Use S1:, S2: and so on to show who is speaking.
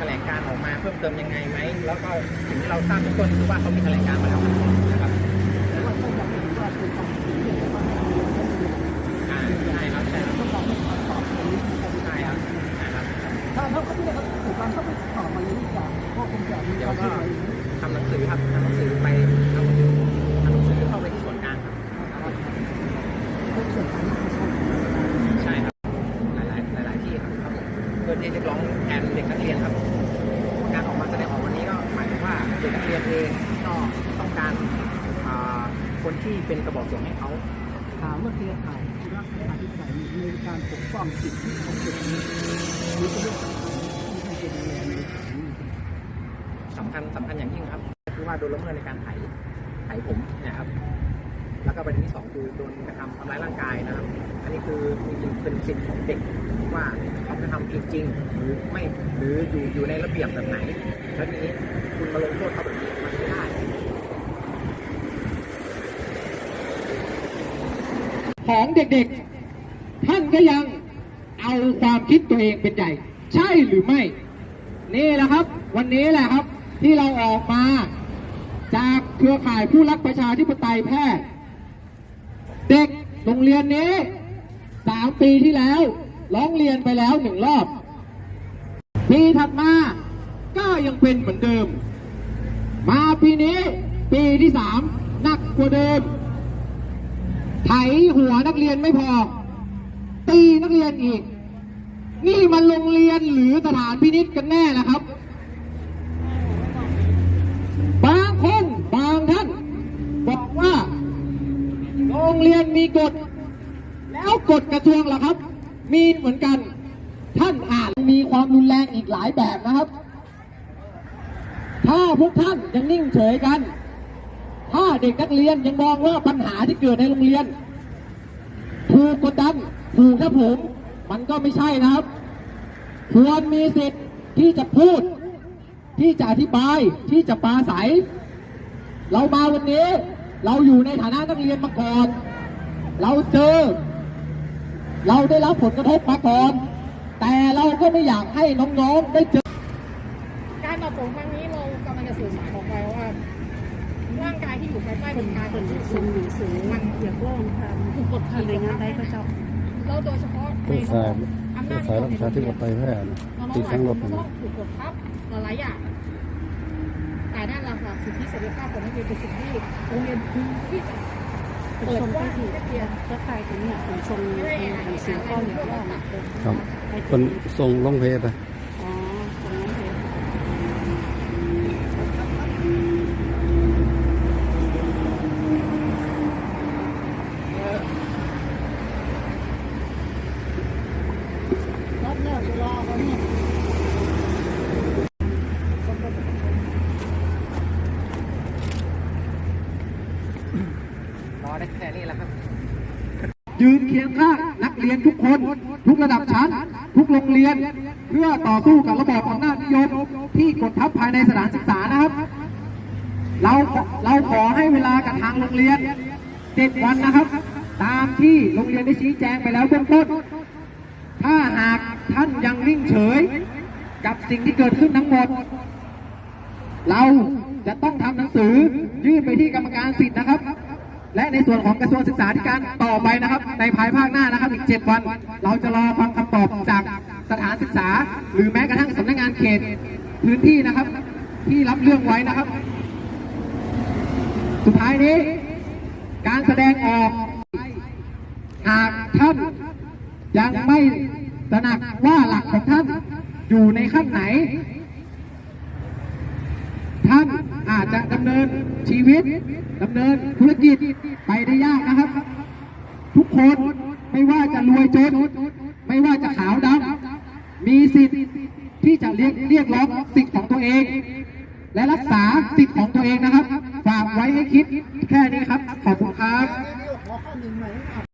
S1: แถลงการออกมาเพิ่มเติมยังไงไหม แล้วก็สิ่งที่เราทราบทุกคนคือว่าเขามีแถลงการมาแล้วนะครับ
S2: กาเป็นความจริงเรื่องของว่า
S1: อ่าใช่ครับใช่ครับ
S2: ต้องบอกให้ตรวจสอบตรงนี้นะครับ
S1: ใช่ครับใช่ครับ
S2: ถ้าถ้าเขาไม่ได้ถูกการเข้าไปตอบมาเลยกอย่างก็คงจะมี
S1: เดี๋
S2: ค
S1: ยว
S2: วาม
S1: ก็
S2: เชื่ออะไร
S1: ทำหนังสือครับทำหนังสือไปทำหนังสือทำหนังสือเข้าไปที่ส่วนกลางครับใช่ครับ หลาย ๆ หลาย ๆ ที่ครับผมเพื่อที่จะร้องแทนเด็กนักเรียนครับ เองก็ต้องการคนที่เป็นกระบอกเสียงให้เขา
S2: ถามว่าเครือข่ายรักประชาธิปไตยในการปกป้องสิทธิของเด็กนี้หรือเป็นเรื่องสำคัญที่ท่านจะดูแลใน
S1: สำคัญสำคัญอย่างยิ่งครับคือว่าโดนละเมิดในการไถไถผมนะครับ แล้วก็ประเด็นที่สองคือโดนกระทำทำร้ายร่างกายนะครับ อันนี้คือจริงๆเป็นสิทธิ์ของเด็กว่าเขากระทำผิดจริงหรือไม่หรืออยู่อยู่ในระเบียบแบบไหนแล้วทีนี้คุณมาลงโทษเขาแบบนี้มันไม่ได้
S3: ของเด็กๆ ท่านก็ยังเอาความคิดตัวเองเป็นใหญ่ใช่หรือไม่ นี่แหละครับ วันนี้แหละครับที่เราออกมา จากเครือข่ายผู้รักประชาธิปไตยแพทย์ เด็กโรงเรียนนี้สามปีที่แล้วร้องเรียนไปแล้วหนึ่งรอบ ปีถัดมาก็ยังเป็นเหมือนเดิม มาปีนี้ปีที่สามหนักกว่าเดิม ไถหัวนักเรียนไม่พอ ตีนักเรียนอีก นี่มันโรงเรียนหรือสถานพินิจกันแน่นะครับ บางคนบางท่านบอกว่าโรงเรียนมีกฎ แล้วกฎกระทรวงล่ะครับ มีเหมือนกัน ท่านอ่านมีความรุนแรงอีกหลายแบบนะครับ ถ้าพวกท่านยังนิ่งเฉยกัน ถ้าเด็กนักเรียนยังมองว่าปัญหาที่เกิดในโรงเรียน ถูกกดดันถูกนะผม มันก็ไม่ใช่นะครับ ควรมีสิทธิ์ที่จะพูด ที่จะอธิบายที่จะปราศัย เรามาวันนี้ เราอยู่ในฐานะนักเรียนมาก่อน เราเจอ เราได้รับผลกระทบมาก่อน แต่เราก็ไม่อยากให้น้องๆได้เจอ
S4: การปรับปรุงครั้งนี้เรากำลังจะสื่อสารออกไปว่า ร่างกายที่อยู่ภายใต้กฎหมาย
S5: เป็นสูงหนังสือมันเกี่ยวกับทาง
S4: ถูกกดขี่
S5: หน่วยงานใดก็เจ้า
S4: แล้วโดยเฉพาะ
S6: เครือข่ายเครือข่ายรักประชาธิปไตยแพทย์ที่ทั้งหมด
S4: น้อง
S6: นะ
S4: ๆถูกกดทับหลายๆอย่างแต่นั่นแหละค่ะสิทธิเสรีภาพของนักเรียนเป็นสิ่งที่โรงเรียนพึงที่จะ
S5: เป็น
S4: เปิด
S5: ชน
S4: กว้า
S5: ที่
S4: ง
S5: ถูก
S4: ให้นักเรียน
S5: ก็กลายเป็นเนี่ยเป็นชนหนังสือก้อนเนี่ยว่า
S6: ครับเป็นส่งลงเพจอะ
S5: อ๋อตรงนั้นเอง
S2: รอบแรกเวลาเขาเนี่ย
S1: รอได้แค่นี้แหละครับ
S3: ยืนเคียงข้างนักเรียนทุกคน ทุกระดับชั้น ทุกโรงเรียน เพื่อต่อสู้กับระบอบอำนาจนิยมที่กดทับภายในสถานศึกษานะครับ เราเราขอให้เวลากับทางโรงเรียนเจ็ดวันนะครับ ตามที่โรงเรียนได้ชี้แจงไปแล้วเบื้องต้น ถ้าหากท่านยังนิ่งเฉย กับสิ่งที่เกิดขึ้นทั้งหมด เราจะต้องทำหนังสือยื่นไปที่กรรมการสิทธิ์นะครับ และในส่วนของกระทรวงศึกษาธิการต่อไปนะครับ ในภายภาคหน้านะครับ อีก 7 วัน เราจะรอฟังคำตอบจากสถานศึกษา หรือแม้กระทั่งสำนักงานเขตพื้นที่นะครับ ที่รับเรื่องไว้นะครับ สุดท้ายนี้ การแสดงออกหากท่านยังไม่ตระหนักว่าหลักของท่านอยู่ในขั้นไหน ท่านอาจจะดำเนินชีวิตดำเนินธุรกิจไปได้ยากนะครับ ทุกคนไม่ว่าจะรวยจน ไม่ว่าจะขาวดำมีสิทธิ์ที่จะเรียกเรียกร้องสิทธิ์ของตัวเอง และรักษาสิทธิ์ของตัวเองนะครับ ฝากไว้ให้คิดแค่นี้ครับ ขอบคุณครับ